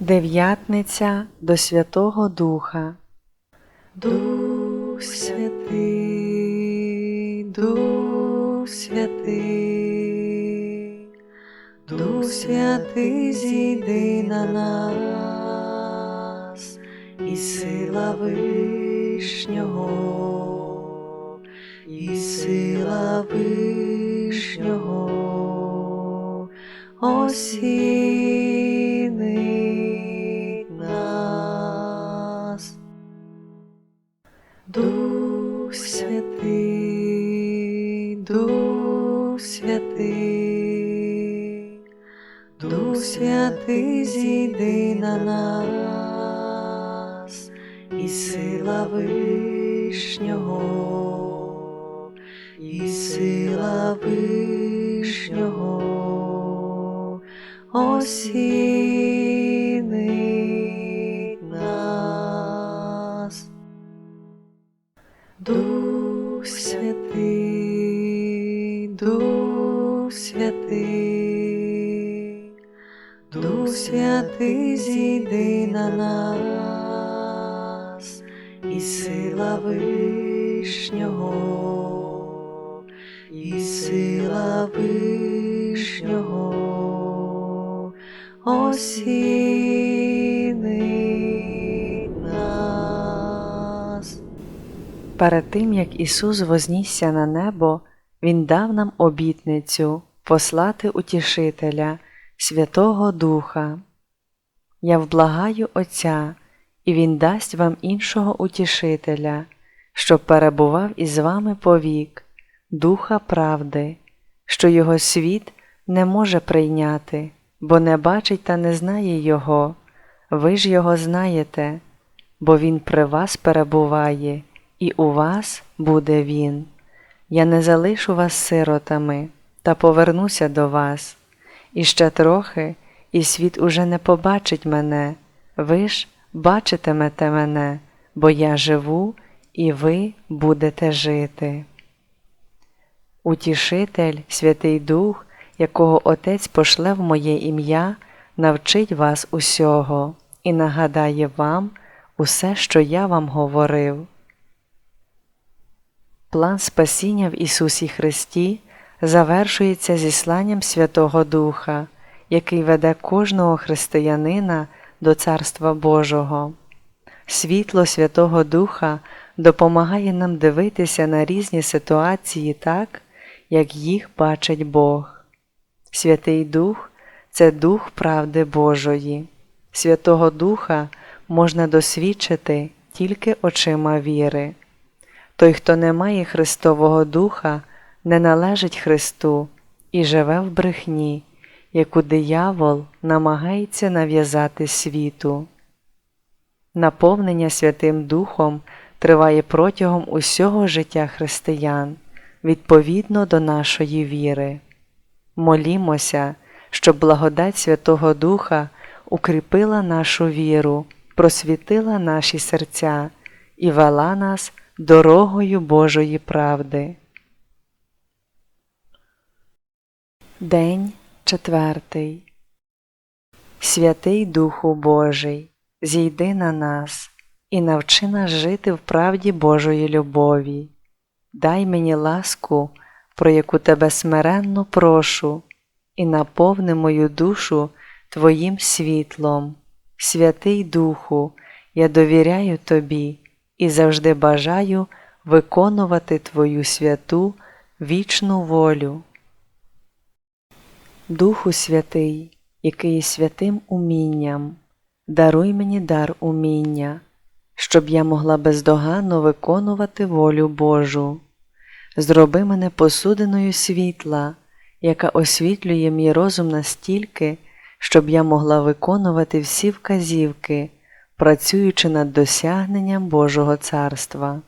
Дев'ятниця до Святого Духа. Дух святий, Дух святий, Дух святий зійди на нас, і сила вишнього, і сила вишнього осінить Дух святий зійди на нас, і сила вишнього, і сила вишнього. Осінить Дух святий зійди на нас, і сила вишнього, і сила вишнього осінить нас. Перед тим, як Ісус вознісся на небо, Він дав нам обітницю послати Утішителя, Святого Духа. Я вблагаю Отця, і Він дасть вам іншого утішителя, щоб перебував із вами повік, Духа правди, що Його світ не може прийняти, бо не бачить та не знає Його. Ви ж Його знаєте, бо Він при вас перебуває, і у вас буде Він. Я не залишу вас сиротами, та повернуся до вас. І ще трохи, і світ уже не побачить мене, ви ж бачитимете мене, бо я живу, і ви будете жити. Утішитель, Святий Дух, якого Отець пошле в моє ім'я, навчить вас усього і нагадає вам усе, що я вам говорив. План спасіння в Ісусі Христі завершується зісланням Святого Духа, який веде кожного християнина до Царства Божого. Світло Святого Духа допомагає нам дивитися на різні ситуації так, як їх бачить Бог. Святий Дух це Дух правди Божої. Святого Духа можна досвідчити тільки очима віри. Той, хто не має Христового Духа, не належить Христу і живе в брехні, яку диявол намагається нав'язати світу. Наповнення Святим Духом триває протягом усього життя християн відповідно до нашої віри. Молімося, щоб благодать Святого Духа укріпила нашу віру, просвітила наші серця і вела нас дорогою Божої правди. День четвертий. Святий Духу Божий, зійди на нас і навчи нас жити в правді Божої любові. Дай мені ласку, про яку тебе смиренно прошу, і наповни мою душу Твоїм світлом. Святий Духу, я довіряю Тобі і завжди бажаю виконувати Твою святу вічну волю. Духу Святий, який є святим умінням, даруй мені дар уміння, щоб я могла бездоганно виконувати волю Божу. Зроби мене посудиною світла, яка освітлює мій розум настільки, щоб я могла виконувати всі вказівки, працюючи над досягненням Божого царства.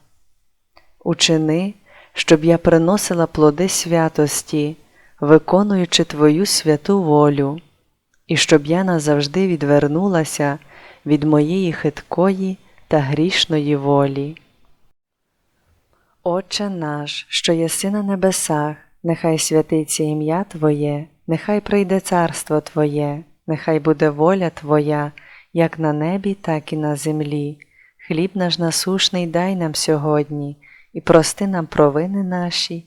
Учини, щоб я приносила плоди святості, виконуючи Твою святу волю, і щоб я назавжди відвернулася від моєї хиткої та грішної волі. Отче наш, що єси на небесах, нехай святиться ім'я Твоє, нехай прийде царство Твоє, нехай буде воля Твоя, як на небі, так і на землі. Хліб наш насушний дай нам сьогодні, і прости нам провини наші,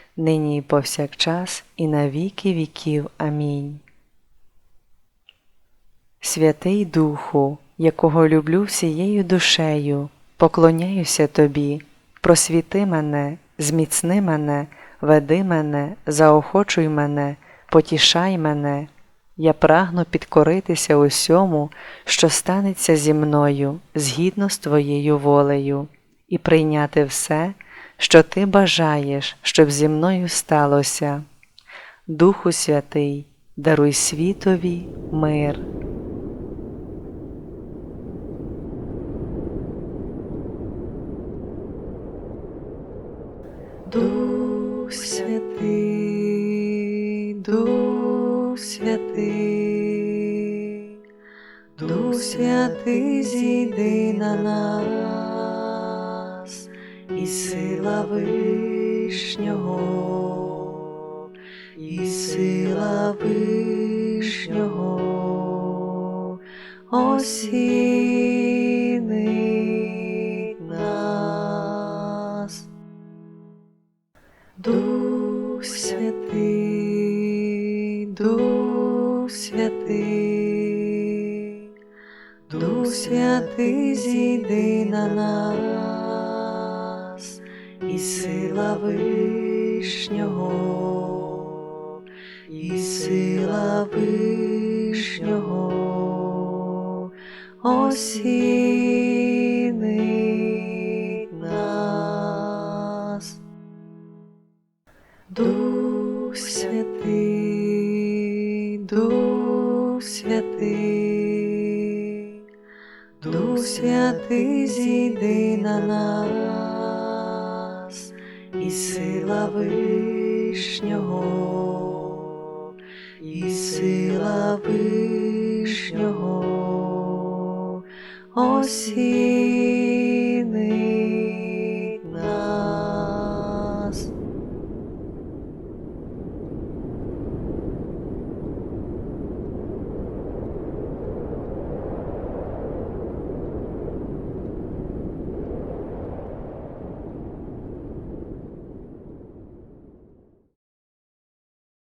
нині і повсякчас, і на віки віків. Амінь. Святий Духу, якого люблю всією душею, поклоняюся Тобі, просвіти мене, зміцни мене, веди мене, заохочуй мене, потішай мене. Я прагну підкоритися усьому, що станеться зі мною, згідно з Твоєю волею, і прийняти все, що Ти бажаєш, щоб зі мною сталося. Духу Святий, даруй світові мир. Дух Святий, Дух Святий, Дух Святий, зійди на нас, і сила Вишнього, і сила Вишнього осінить нас. Дух Святий, Дух Святий, Дух Святий, зійди на нас, і сила Вишнього, і сила Вишнього осінить. Дух Святий, Дух Святий, Дух Святий, зійди на нас, і сила Вишнього, і сила Вишнього. Осінить